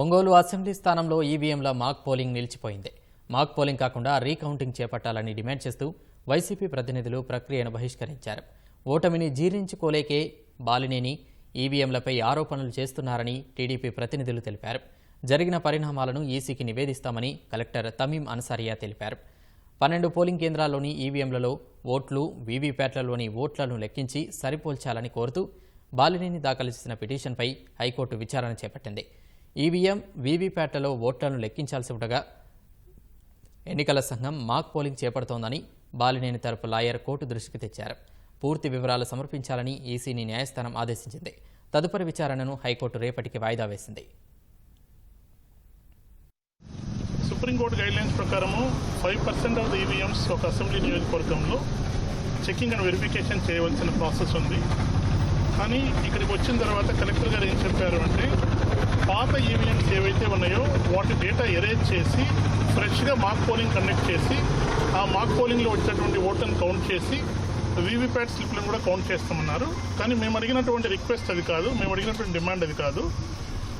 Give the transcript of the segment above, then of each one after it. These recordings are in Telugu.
ఒంగోలు అసెంబ్లీ స్థానంలో ఈవీఎంల మాక్ పోలింగ్ నిలిచిపోయింది. మాక్ పోలింగ్ కాకుండా రీకౌంటింగ్ చేపట్టాలని డిమాండ్ చేస్తూ వైసీపీ ప్రతినిధులు ప్రక్రియను బహిష్కరించారు. ఓటమిని జీర్ణించుకోలేకే బాలినేని ఈవీఎంలపై ఆరోపణలు చేస్తున్నారని టీడీపీ ప్రతినిధులు తెలిపారు. జరిగిన పరిణామాలను ఈసీకి నివేదిస్తామని కలెక్టర్ తమీం అన్సారియా తెలిపారు. పన్నెండు పోలింగ్ కేంద్రాల్లోని ఈవీఎంలలో ఓట్లు వీవీప్యాట్లలోని ఓట్లను లెక్కించి సరిపోల్చాలని కోరుతూ బాలినేని దాఖలు చేసిన పిటిషన్పై హైకోర్టు విచారణ చేపట్టింది. ఈవీఎం వీవీప్యాట్లలో ఓట్లను లెక్కించాల్సి ఉండగా ఎన్నికల సంఘం మాక్ పోలింగ్ చేపడుతోందని బాలినేని తరపు లాయర్ కోర్టు దృష్టికి తెచ్చారు. పూర్తి వివరాలు సమర్పించాలని ఈసీని న్యాయస్థానం ఆదేశించింది. తదుపరి విచారణను హైకోర్టు రేపటికి వాయిదా వేసింది. సుప్రీంకోర్టు గైడ్లైన్స్ ప్రకారము five percent of the EVMs ఒక అసెంబ్లీ నియోజకవర్గంలో చెకింగ్ అండ్ వెరిఫికేషన్ చేయవలసిన ప్రాసెస్ ఉంది. కానీ ఇక్కడికి వచ్చిన తర్వాత కలెక్టర్ గారు ఏం చెప్పారు అంటే పాత ఈవీఎంస్ ఏవైతే ఉన్నాయో వాటి డేటా ఎరేజ్ చేసి ఫ్రెష్గా మాక్ పోలింగ్ కండక్ట్ చేసి ఆ మాక్ పోలింగ్లో వచ్చినటువంటి ఓట్లను కౌంట్ చేసి వీవీప్యాట్ స్లిప్లను కూడా కౌంట్ చేస్తామన్నారు. కానీ మేము అడిగినటువంటి రిక్వెస్ట్ అది కాదు మేము అడిగినటువంటి డిమాండ్ అది కాదు.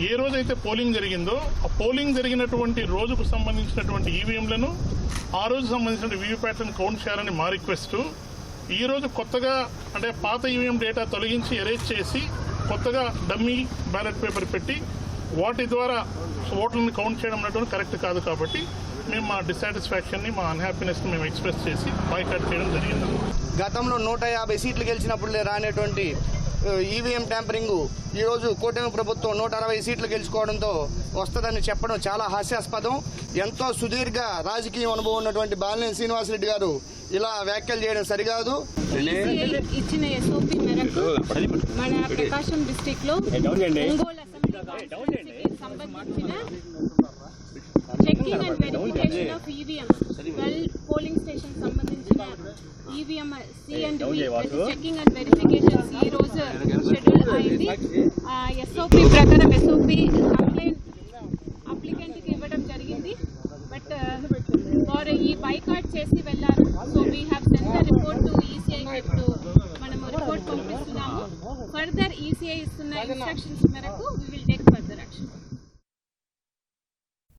ఏ రోజైతే పోలింగ్ జరిగిందో ఆ పోలింగ్ జరిగినటువంటి రోజుకు సంబంధించినటువంటి ఈవీఎంలను ఆ రోజు సంబంధించిన వీవీప్యాట్లను కౌంట్ చేయాలని మా రిక్వెస్ట్ ఈ రోజు కొత్తగా అంటే పాత ఈవీఎం డేటా తొలగించి ఎరేజ్ చేసి కొత్తగా డమ్మీ బ్యాలెట్ పేపర్ పెట్టి వాటి ద్వారా ఓట్లను కౌంట్ చేయడం అనేటువంటి కరెక్ట్ కాదు కాబట్టి మేము మా డిసాటిస్ఫాక్షన్ని మా అన్హ్యాపీనెస్ని మేము ఎక్స్ప్రెస్ చేసి బాయ్కాట్ చేయడం జరిగింది. గతంలో నూట యాభై సీట్లు గెలిచినప్పుడు రానేటువంటి ఈవీఎం ట్యాంపరింగ్ ఈరోజు కూటమి ప్రభుత్వం నూట అరవై సీట్లు గెలుచుకోవడంతో వస్తుందని చెప్పడం చాలా హాస్యాస్పదం. ఎంతో సుదీర్ఘ రాజకీయ అనుభవం ఉన్నటువంటి బాలినేని శ్రీనివాసరెడ్డి గారు ఇలా వ్యాఖ్యలు చేయడం సరికాదు. ఇచ్చిన ఎస్ఓపి మేరకు మన ప్రకాశం డిస్టిక్లో ఒంగోలు అసెంబ్లీ కాన్స్టిట్యున్సీకి సంబంధించిన checking and verification of EVM twelve polling station సంబంధించిన EVMs and checking and verifications ఈ రోజు షెడ్యూల్ అయింది. ఎస్ఓపి ప్రకారం ఎస్ఓపి కంప్లైంట్ అప్లికెంట్కి ఇవ్వడం జరిగింది. బట్ వారు ఈ బైకాట్ చేసి వెళ్ళారు. So we have send the report to ECI ఇప్పుడు మనము రిపోర్ట్ పంపిస్తున్నాము. ఫర్దర్ ఈసీఐ ఇస్తున్న ఇన్స్ట్రక్షన్స్ మేరకు we will take further action